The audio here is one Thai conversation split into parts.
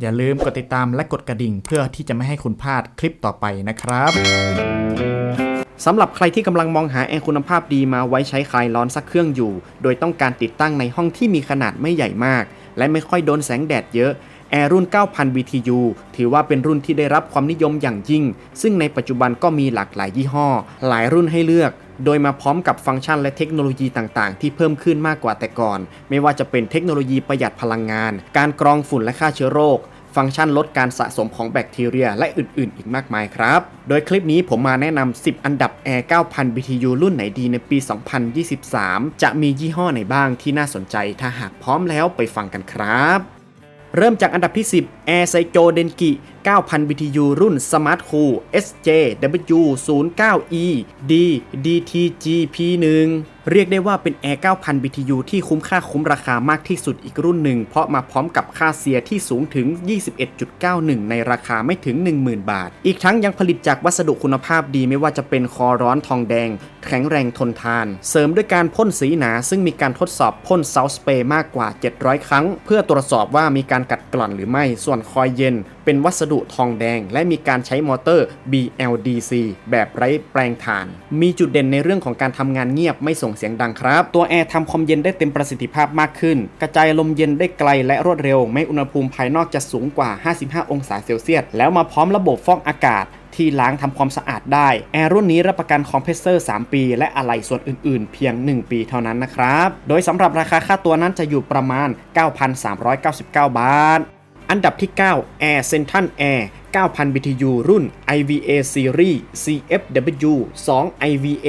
อย่าลืมกดติดตามและกดกระดิ่ง เพื่อที่จะไม่ให้คุณพลาดคลิปต่อไปนะครับสำหรับใครที่กำลังมองหาแอร์คุณภาพดีมาไว้ใช้คลายร้อนสักเครื่องอยู่ โดยต้องการติดตั้งในห้องที่มีขนาดไม่ใหญ่มาก และไม่ค่อยโดนแสงแดดเยอะ แอร์รุ่น 9000 BTU ถือว่าเป็นรุ่นที่ได้รับความนิยมอย่างยิ่ง ซึ่งในปัจจุบันก็มีหลากหลายยี่ห้อ หลายรุ่นให้เลือก โดยมาพร้อมกับฟังก์ชันและเทคโนโลยีต่างๆ ที่เพิ่มขึ้นมากกว่าแต่ก่อน ไม่ว่าจะเป็นเทคโนโลยีประหยัดพลังงาน การกรองฝุ่นและฆ่าเชื้อโรคฟังก์ชันลดการสะสมของแบคทีเรียและอื่นๆ อีกมากมายครับ โดยคลิปนี้ผมมาแนะนำ 10 อันดับ Air 9000 BTU รุ่นไหนดีในปี 2023 จะมียี่ห้อไหนบ้างที่น่าสนใจ ถ้าหากพร้อมแล้วไปฟังกันครับ เริ่มจากอันดับที่ 10 Air s i j o Denki 9,000 BTU รุ่น Smart Cool SJW 0 9 E D DTG P1 เรียกได้ว่าเป็น Air 9,000 BTU ที่คุ้มค่าคุ้มราคามากที่สุดอีกรุ่นหนึ่ง เพราะมาพร้อมกับค่าเสียที่สูงถึง 21.91 ในราคาไม่ถึง 10,000 บาท อีกทั้งยังผลิตจากวัสดุคุณภาพดีไม่ว่าจะเป็นคอร้อนทองแดง แข็งแรงทนทาน เสริมด้วยการพ่นสีหนา ซึ่งมีการทดสอบพ่นเซาสเปรย์มากกว่า 700 ครั้ง เพื่อตรวจสอบว่ามีการกัดกร่อนหรือไม่ส่วนคอยเย็นเป็นวัสดุทองแดง และมีการใช้มอเตอร์ BLDC แบบไร้แปลงถ่าน มีจุดเด่นในเรื่องของการทำงานเงียบไม่ส่งเสียงดังครับ ตัวแอร์ทำความเย็นได้เต็มประสิทธิภาพมากขึ้น กระจายลมเย็นได้ไกลและรวดเร็ว ไม่อุณหภูมิภายนอกจะสูงกว่า 55 องศาเซลเซียส แล้วมาพร้อมระบบฟอกอากาศที่ล้างทำความสะอาดได้ แอร์รุ่นนี้รับประกันคอมเพรสเซอร์ 3 ปี และอะไหล่ส่วนอื่น ๆ เพียง 1 ปีเท่านั้นนะครับ โดยสำหรับราคาค่าตัวนั้นจะอยู่ประมาณ 9,399 บาท อันดับที่ 9 Air Central Air 9,000 BTU รุ่น IVA Series CFW 2 IVA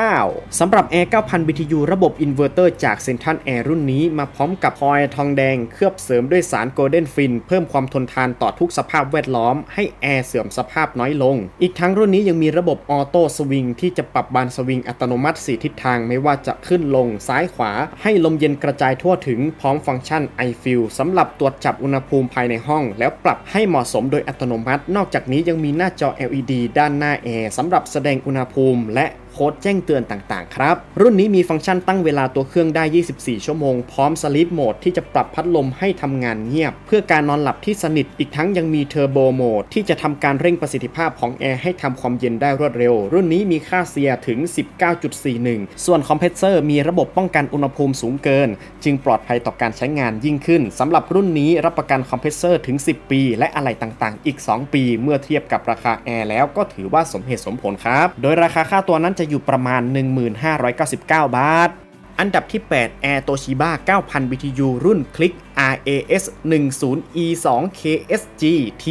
09สำหรับ Air 9,000 BTU ระบบอินเวอร์เตอร์จาก Central Air รุ่นนี้มาพร้อมกับพอยล์ทองแดงเคลือบเสริมด้วยสาร Golden Fin เพิ่มความทนทานต่อทุกสภาพแวดล้อม ให้แอร์เสื่อมสภาพน้อยลง อีกทั้งรุ่นนี้ยังมีระบบออโต้สวิงที่จะปรับบานสวิงอัตโนมัติ 4 ทิศทางไม่ว่าจะขึ้นลงซ้ายขวา ให้ลมเย็นกระจายทั่วถึงพร้อมฟังก์ชัน iFeel สำหรับตรวจจับอุณหภูมิภายในห้อง แล้วปรับให้เหมาะสมโดยอัตโนมัติ นอกจากนี้ยังมีหน้าจอ LED ด้านหน้าแอร์สำหรับแสดงอุณหภูมิ และ ค้ดแจ้งเตือนต่างๆ ครับ รุ่นนี้มีฟังก์ชันตั้งเวลาตัวเครื่องได้ 24 ชั่วโมง พร้อมสลิปโหมดที่จะปรับพัดลมให้ทำงานเงียบ เพื่อการนอนหลับที่สนิทอีกทั้งยังมีเทอร์โบโหมดที่จะทำการเร่งประสิทธิภาพของแอร์ให้ทำความเย็นได้รวดเร็ว รุ่นนี้มีค่าเสียถึง 19.41 ส่วนคอมเพรสเซอร์มีระบบป้องกันอุณหภูมิสูงเกิน จึงปลอดภัยต่อการใช้งานยิ่งขึ้นสำหรับรุ่นนี้รับประกันคอมเพรสเซอร์ถึง 10 ปี และอะไหล่ต่างๆ อีก 2 ปี เมื่อเทียบกับราคาแอร์แล้วก็ถือว่าสมเหตุสมผลครับ โดยราคาค่าตัวนั้นจะอยู่ประมาณ 1599 บาท อันดับที่ 8 Air Toshiba 9,000 BTU รุ่น Click RAS 10 E 2 KSG T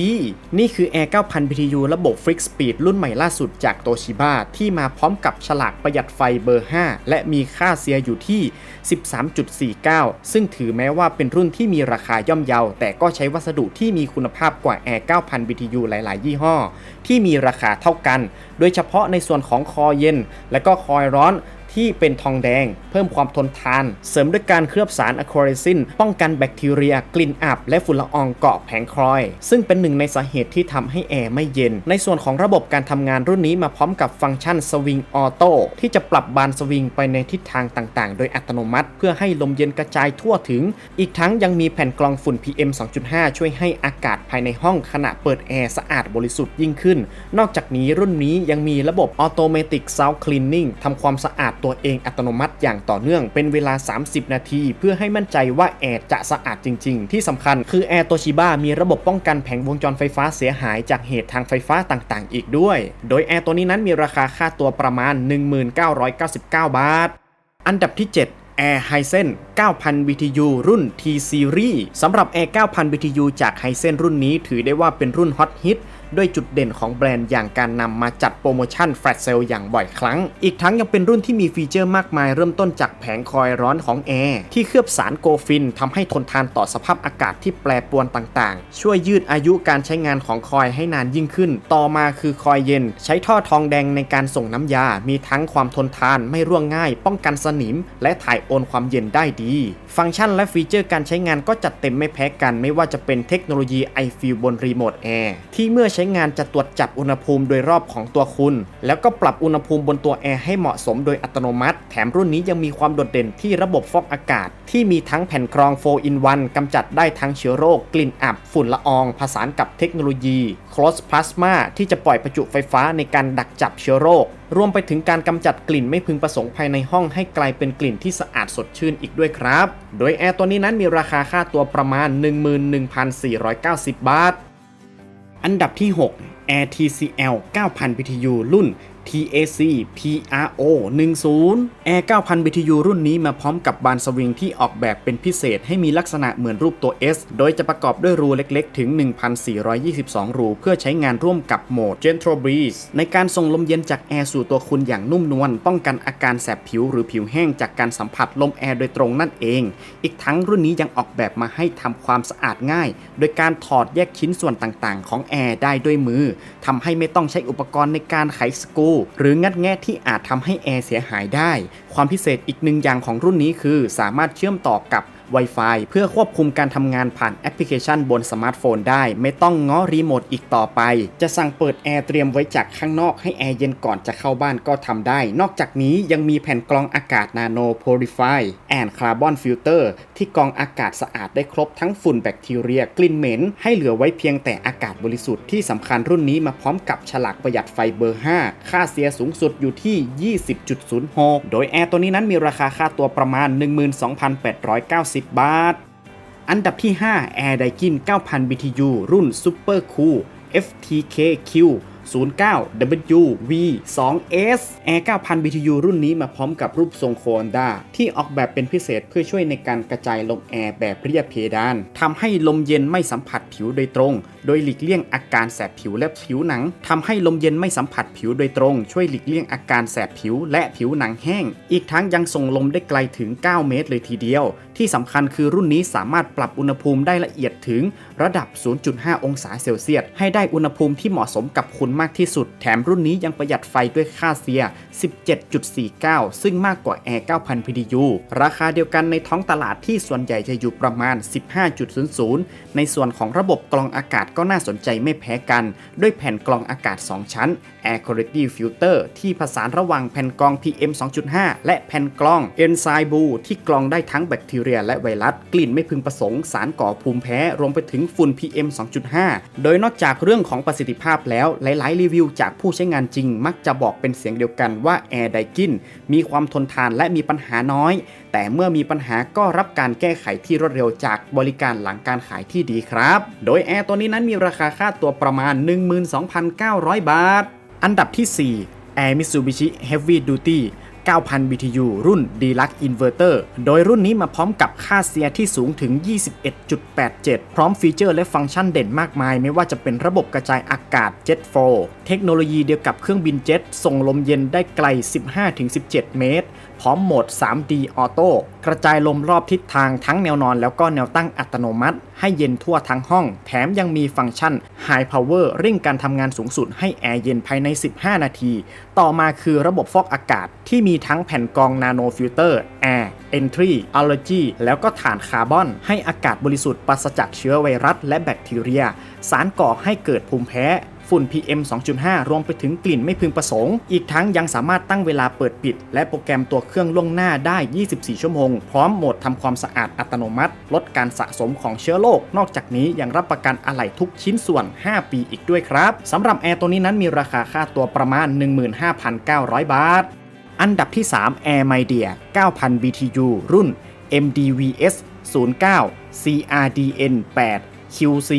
นี่คือ Air 9,000 BTU ระบบ Fix Speed รุ่นใหม่ล่าสุดจาก Toshiba ที่มาพร้อมกับฉลากประหยัดไฟเบอร์ 5 และมีค่าเสียอยู่ที่ 13.49 ซึ่งถือแม้ว่าเป็นรุ่นที่มีราคาย่อมเยา แต่ก็ใช้วัสดุที่มีคุณภาพกว่า Air 9,000 BTU หลาย ๆ ยี่ห้อ ที่มีราคาเท่ากัน โดยเฉพาะในส่วนของคอเย็น และก็คอยร้อน ที่เป็นทองแดง เพิ่มความทนทาน เสริมด้วยการเคลือบสารอะคริซินป้องกันแบคทีเรีย กลิ่นอับ และฝุ่นละอองเกาะแผงคลอย ซึ่งเป็นหนึ่งในสาเหตุที่ทำให้แอร์ไม่เย็น ในส่วนของระบบการทำงานรุ่นนี้มาพร้อมกับฟังก์ชันสวิงออโต้ที่จะปรับบานสวิงไปในทิศทางต่างๆ โดยอัตโนมัติ เพื่อให้ลมเย็นกระจายทั่วถึง อีกทั้งยังมีแผ่นกรองฝุ่น PM 2.5 ช่วยให้อากาศภายในห้องขณะเปิดแอร์สะอาดบริสุทธิ์ยิ่งขึ้น นอกจากนี้รุ่นนี้ยังมีระบบ Automatic Sound Cleaning ทำความสะอาดตัวเองอัตโนมัติอย่างต่อเนื่องเป็นเวลา 30 นาที เพื่อให้มั่นใจว่าแอร์จะสะอาดจริง ๆ ที่สำคัญคือแอร์โตชิบ้ามีระบบป้องกันแผงวงจรไฟฟ้าเสียหายจากเหตุทางไฟฟ้าต่างๆ อีกด้วย โดยแอร์ตัวนี้นั้นมีราคาค่าตัวประมาณ 1999 บาท อันดับที่ 7 Air Hisense 9,000 BTU รุ่น T Series สำหรับ Air 9,000 BTU จาก Hisense รุ่นนี้ถือได้ว่าเป็นรุ่นฮอตฮิต ด้วยจุดเด่นของแบรนด์อย่างการนำมาจัดโปรโมชั่นแฟลชเซลอย่างบ่อยครั้ง อีกทั้งยังเป็นรุ่นที่มีฟีเจอร์มากมายเริ่มต้นจากแผงคอยร้อนของแอร์ที่เคลือบสารโกฟินทำให้ทนทานต่อสภาพอากาศที่แปรปรวนต่างๆ ช่วยยืดอายุการใช้งานของคอยให้นานยิ่งขึ้น ต่อมาคือคอยเย็น ใช้ท่อทองแดงในการส่งน้ำยา มีทั้งความทนทานไม่ร่วงง่าย ป้องกันสนิม และถ่ายโอนความเย็นได้ดี ฟังก์ชันและฟีเจอร์การใช้งานก็จัดเต็มไม่แพ้กัน ไม่ว่าจะเป็นเทคโนโลยี iFeel บนรีโมทแอร์ที่เมื่อใช้งานจะตรวจจับอุณหภูมิโดยรอบของตัวคุณ แล้วก็ปรับอุณหภูมิบนตัวแอร์ให้เหมาะสมโดยอัตโนมัติ แถมรุ่นนี้ยังมีความโดดเด่นที่ระบบฟอกอากาศ ที่มีทั้งแผ่นกรอง4 in 1กำจัดได้ทั้งเชื้อโรค กลิ่นอับ ฝุ่นละออง ผสานกับเทคโนโลยี Close Plasma ที่จะปล่อยประจุไฟฟ้าในการดักจับเชื้อโรค รวมไปถึงการกำจัดกลิ่นไม่พึงประสงค์ภายในห้องให้กลายเป็นกลิ่นที่สะอาดสดชื่นอีกด้วยครับ โดยแอร์ตัวนี้นั้นมีราคาค่าตัวประมาณ 11,490 บาท อันดับที่ 6 Air TCL 9,000 BTU รุ่น TAC PRO 10 Air 9,000 BTU รุ่นนี้มาพร้อมกับบานสวิงที่ออกแบบเป็นพิเศษให้มีลักษณะเหมือนรูปตัว S โดยจะประกอบด้วยรูเล็กๆ ถึง 1,422 รู เพื่อใช้งานร่วมกับโหมด Gentle Breeze ในการส่งลมเย็นจากแอร์สู่ตัวคุณอย่างนุ่มนวลป้องกันอาการแสบผิวหรือผิวแห้งจากการสัมผัสลมแอร์โดยตรงนั่นเอง อีกทั้งรุ่นนี้ยังออกแบบมาให้ทำความสะอาดง่าย โดยการถอดแยกชิ้นส่วนต่างๆ ของแอร์ได้ด้วยมือทำให้ไม่ต้องใช้อุปกรณ์ในการไขสกูหรืองัดแงะที่อาจทำให้แอร์เสียหายได้ ความพิเศษอีกหนึ่งอย่างของรุ่นนี้คือสามารถเชื่อมต่อกับ Wi-Fi เพื่อควบคุมการทำงานผ่านแอปพลิเคชันบนสมาร์ทโฟนได้ ไม่ต้องง้อรีโมทอีกต่อไป จะสั่งเปิดแอร์เตรียมไว้จากข้างนอกให้แอร์เย็นก่อนจะเข้าบ้านก็ทำได้ นอกจากนี้ยังมีแผ่นกรองอากาศนาโนโพลิฟายแอนคาร์บอนฟิลเตอร์ที่กรองอากาศสะอาดได้ครบทั้งฝุ่นแบคทีเรียกลิ่นเหม็น ให้เหลือไว้เพียงแต่อากาศบริสุทธิ์ที่สำคัญรุ่นนี้มาพร้อมกับฉลากประหยัดไฟเบอร์ 5 ค่าเสียสูงสุดอยู่ที่ 20.06 โดยแอร์ตัวนี้นั้นมีราคาค่าตัวประมาณ 12,890บาท อันดับที่ 5 Air Daikin 9,000 BTU รุ่น Super Cool FTKQ 09 WV 2S Air 9,000 BTU รุ่นนี้มาพร้อมกับรูปทรงโคนด้าที่ออกแบบเป็นพิเศษเพื่อช่วยในการกระจายลมแอร์แบบเรียบเพดานทำให้ลมเย็นไม่สัมผัสผิวโดยตรง โดยหลีกเลี่ยงอาการแสบผิวและผิวหนังทำให้ลมเย็นไม่สัมผัสผิวโดยตรง ช่วยหลีกเลี่ยงอาการแสบผิวและผิวหนังแห้ง อีกทั้งยังส่งลมได้ไกลถึง 9 เมตรเลยทีเดียว ที่สำคัญคือรุ่นนี้สามารถปรับอุณหภูมิได้ละเอียดถึงระดับ 0.5 องศาเซลเซียส ให้ได้อุณหภูมิที่เหมาะสมกับคุณมากที่สุด แถมรุ่นนี้ยังประหยัดไฟด้วยค่าเสีย 17.49 ซึ่งมากกว่า Air 9,000 PDU ราคาเดียวกันในท้องตลาดที่ส่วนใหญ่จะอยู่ประมาณ 15.00 ในส่วนของระบบกรองอากาศก็น่าสนใจไม่แพ้กัน ด้วยแผ่นกรองอากาศ 2 ชั้น Air Quality Filter ที่ผสานระหว่างแผ่นกรอง PM 2.5 และแผ่นกรอง Enzyme b l u ที่กรองได้ทั้งแบคทีเรียและไวรัส กลิ่นไม่พึงประสงค์สารก่อภูมิแพ้ รวมไปถึงฝุ่น PM 2.5 โดยนอกจากเรื่องของประสิทธิภาพแล้ว หลาย ๆ รีวิวจากผู้ใช้งานจริง มักจะบอกเป็นเสียงเดียวกันว่า Air Daikin มีความทนทานและมีปัญหาน้อย แต่เมื่อมีปัญหาก็รับการแก้ไขที่รวดเร็วจากบริการหลังการขายที่ดีครับ โดยแอร์ตัวนี้นั้นมีราคาค่าตัวประมาณ 12,900 บาท อันดับที่ 4 Air Mitsubishi Heavy Duty 9,000 BTU รุ่น Deluxe Inverter โดยรุ่นนี้มาพร้อมกับค่าเสียที่สูงถึง 21.87 พร้อมฟีเจอร์และฟังก์ชันเด่นมากมาย ไม่ว่าจะเป็นระบบกระจายอากาศ Jet Flow เทคโนโลยีเดียวกับเครื่องบินเจ็ตส่งลมเย็นได้ไกล 15-17 เมตร พร้อมโหมด 3D Auto กระจายลมรอบทิศทางทั้งแนวนอนแล้วก็แนวตั้งอัตโนมัติ ให้เย็นทั่วทั้งห้อง แถมยังมีฟังก์ชัน High Power เร่งการทำงานสูงสุดให้แอร์เย็นภายใน 15 นาที ต่อมาคือระบบฟอกอากาศที่มีทั้งแผ่นกรองนาโนฟิลเตอร์ Air Entry Allergy แล้วก็ฐานคาร์บอน ให้อากาศบริสุทธิ์ปราศจากเชื้อไวรัสและแบคทีเรีย สารก่อให้เกิดภูมิแพ้ ฝุ่น PM 2.5 รวมไปถึงกลิ่นไม่พึงประสงค์ อีกทั้งยังสามารถตั้งเวลาเปิดปิด และโปรแกรมตัวเครื่องล่วงหน้าได้ 24 ชั่วโมง พร้อมโหมดทำความสะอาดอัตโนมัติ ลดการสะสมของเชื้อโรคนอกจากนี้ยังรับประกันอะไหล่ทุกชิ้นส่วน 5 ปีอีกด้วยครับสำหรับแอร์ตัวนี้นั้นมีราคาค่าตัวประมาณ 15,900 บาท อันดับที่ 3 Air m y d e a 9,000 BTU รุ่น MDVS 09 CRDN 8 QC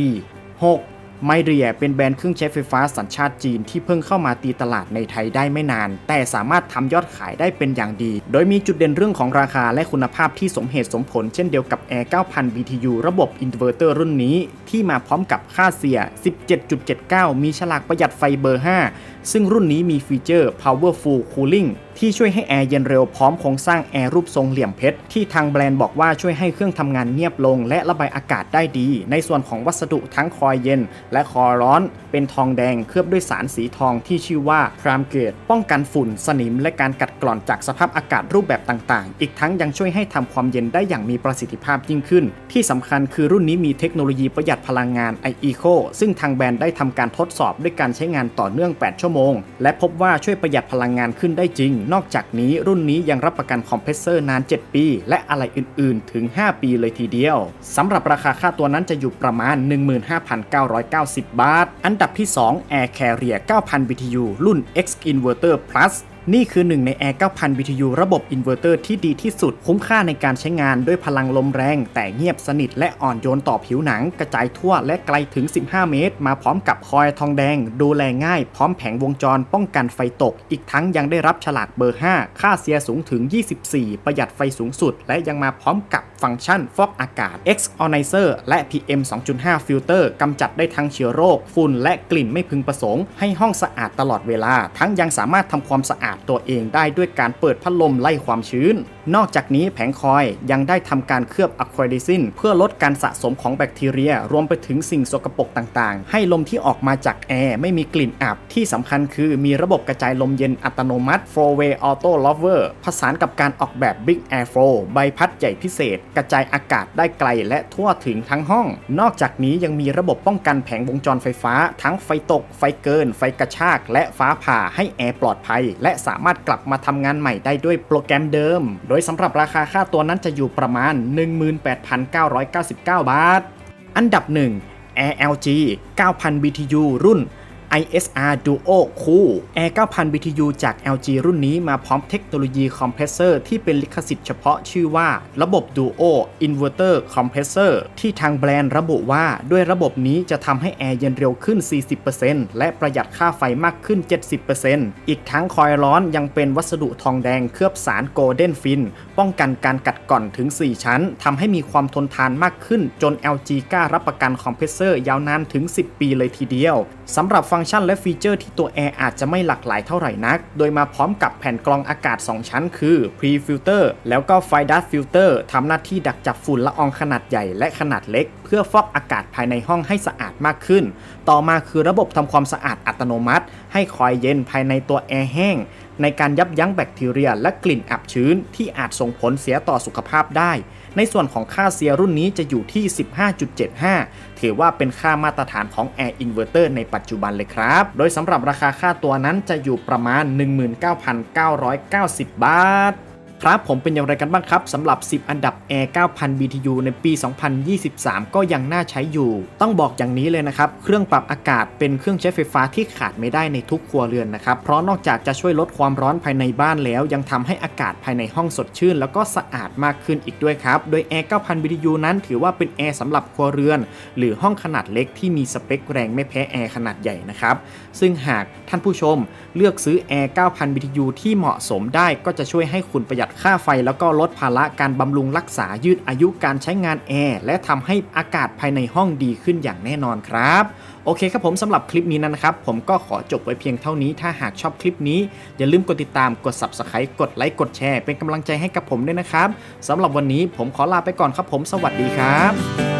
6 ไมเรียเป็นแบรนด์เครื่องใช้ไฟฟ้าสัญชาติจีนที่เพิ่งเข้ามาตีตลาดในไทยได้ไม่นาน แต่สามารถทำยอดขายได้เป็นอย่างดี โดยมีจุดเด่นเรื่องของราคาและคุณภาพที่สมเหตุสมผล เช่นเดียวกับ Air 9,000 BTU ระบบอินเวอร์เตอร์รุ่นนี้ ที่มาพร้อมกับค่าเสีย 17.79 มีฉลากประหยัดไฟเบอร์ 5 ซึ่งรุ่นนี้มีฟีเจอร์ Powerful Cooling ที่ช่วยให้แอร์เย็นเร็วพร้อมโครงสร้างแอร์รูปทรงเหลี่ยมเพชรที่ทางแบรนด์บอกว่าช่วยให้เครื่องทำงานเงียบลง และระบายอากาศได้ดี ในส่วนของวัสดุทั้งคอยเย็น และคอร้อน เป็นทองแดงเคลือบด้วยสารสีทองที่ชื่อว่าครามเกตป้องกันฝุ่น สนิม และการกัดกร่อนจากสภาพอากาศรูปแบบต่างๆ อีกทั้งยังช่วยให้ทำความเย็นได้อย่างมีประสิทธิภาพยิ่งขึ้น ที่สำคัญคือรุ่นนี้มีเทคโนโลยีประหยัดพลังงาน iEco ซึ่งทางแบรนด์ได้ทำการทดสอบด้วยการใช้งานต่อเนื่อง 8 ชั่วโมง และพบว่าช่วยประหยัดพลังงานขึ้นได้จริงนอกจากนี้รุ่นนี้ยังรับประกันคอมเพรสเซอร์นาน 7 ปี และอะไรอื่นๆ ถึง 5 ปีเลยทีเดียวสำหรับราคาค่าตัวนั้นจะอยู่ประมาณ 15,990 บาท อันดับที่ 2 Air Carrier 9,000 BTU รุ่น X Inverter Plus นี่คือหนึ่งใน Air 9,000 BTU ระบบอินเวอร์เตอร์ที่ดีที่สุดคุ้มค่าในการใช้งานด้วยพลังลมแรง แต่เงียบสนิทและอ่อนโยนต่อผิวหนัง กระจายทั่วและไกลถึง 15 เมตร มาพร้อมกับคอยทองแดง ดูแลง่าย พร้อมแผงวงจรป้องกันไฟตก อีกทั้งยังได้รับฉลากเบอร์ 5 ค่าเสียสูงถึง 24 ประหยัดไฟสูงสุด และยังมาพร้อมกับฟังก์ชันฟอกอากาศ X o n i z e r และ PM 2.5ฟิลเตอร์กำจัดได้ทั้งเชื้อโรคฝุ่นและกลิ่นไม่พึงประสงค์ให้ห้องสะอาดตลอดเวลา ทั้งยังสามารถทำความสะอาดตัวเองได้ด้วยการเปิดพัดลมไล่ความชื้น นอกจากนี้แผงคอยยังได้ทำการเคลือบอะควาดิซินเพื่อลดการสะสมของแบคทีเรีย รวมไปถึงสิ่งสกปรกต่างๆ ให้ลมที่ออกมาจากแอร์ไม่มีกลิ่นอับ ที่สำคัญคือมีระบบกระจายลมเย็นอัตโนมัติ4 way auto lover ผสานกับการออกแบบ Big Air Flow ใบพัดใหญ่พิเศษ กระจายอากาศได้ไกลและทั่วถึงทั้งห้อง นอกจากนี้ยังมีระบบป้องกันแผงวงจรไฟฟ้า ทั้งไฟตก ไฟเกิน ไฟกระชาก และฟ้าผ่าให้แอร์ปลอดภัย และสามารถกลับมาทำงานใหม่ได้ด้วยโปรแกรมเดิม โดยสำหรับราคาค่าตัวนั้นจะอยู่ประมาณ 18,999 บาท อันดับ 1 Air LG 9,000 BTU รุ่น ISR Duo Cool Air 9,000 BTU จาก LG รุ่นนี้มาพร้อมเทคโนโลยีคอมเพรสเซอร์ที่เป็นลิขสิทธิ์เฉพาะชื่อว่า ระบบ Duo Inverter Compressor ที่ทางแบรนด์ระบุว่าด้วยระบบนี้จะทำให้แอร์เย็นเร็วขึ้น 40%และประหยัดค่าไฟมากขึ้น 70%อีกทั้งคอยร้อนยังเป็นวัสดุทองแดงเคลือบสารโกลเด้นฟิน ป้องกันการกัดก่อนถึง 4 ชั้นทำให้มีความทนทานมากขึ้นจน LG กล้ารับประกันคอมเพรสเซอร์ยาวนานถึง 10 ปีเลยทีเดียวสำหรับฟังก์ชันและฟีเจอร์ที่ตัวแอร์อาจจะไม่หลากหลายเท่าไหร่นัก โดยมาพร้อมกับแผ่นกรองอากาศ 2 ชั้น คือ Pre-filter แล้วก็ f i d u s filter ทำหน้าที่ดักจับฝุ่นละอองขนาดใหญ่และขนาดเล็ก เพื่อฟอกอากาศภายในห้องให้สะอาดมากขึ้น ต่อมาคือระบบทำความสะอาดอัตโนมัติ ให้คอยเย็นภายในตัวแอร์แห้ง ในการยับยั้งแบคทีเรีย และกลิ่นอับชื้นที่อาจส่งผลเสียต่อสุขภาพได้ ในส่วนของค่าเสียรุ่นนี้จะอยู่ที่ 15.75 ถือว่าเป็นค่ามาตรฐานของ Air Inverter ในปัจจุบันเลยครับ โดยสำหรับราคาค่าตัวนั้นจะอยู่ประมาณ 19,990 บาท ครับผมเป็นอย่างไรกันบ้างครับสำหรับ 10 อันดับ Air 9,000 BTU ในปี 2023 ก็ยังน่าใช้อยู่ ต้องบอกอย่างนี้เลยนะครับ เครื่องปรับอากาศเป็นเครื่องใช้ไฟฟ้าที่ขาดไม่ได้ในทุกครัวเรือนนะครับ เพราะนอกจากจะช่วยลดความร้อนภายในบ้านแล้ว ยังทำให้อากาศภายในห้องสดชื่น แล้วก็สะอาดมากขึ้นอีกด้วยครับ โดย Air 9,000 BTU นั้นถือว่าเป็นแอร์สำหรับครัวเรือน หรือห้องขนาดเล็กที่มีสเปคแรงไม่แพ้แอร์ขนาดใหญ่นะครับซึ่งหากท่านผู้ชมเลือกซื้อ Air 9,000 BTU ที่เหมาะสมได้ก็จะช่วยให้คุณประหยัดค่าไฟแล้วก็ลดภาระการบำรุงรักษายืดอายุการใช้งานแอร์และทำให้อากาศภายในห้องดีขึ้นอย่างแน่นอนครับโอเคครับผมสำหรับคลิปนี้นะครับ ผมก็ขอจบไว้เพียงเท่านี้ ถ้าหากชอบคลิปนี้ อย่าลืมกดติดตามกด Subscribe กดไลค์กดแชร์เป็นกำลังใจให้กับผมด้วยนะครับสำหรับวันนี้ผมขอลาไปก่อนครับผมสวัสดีครับ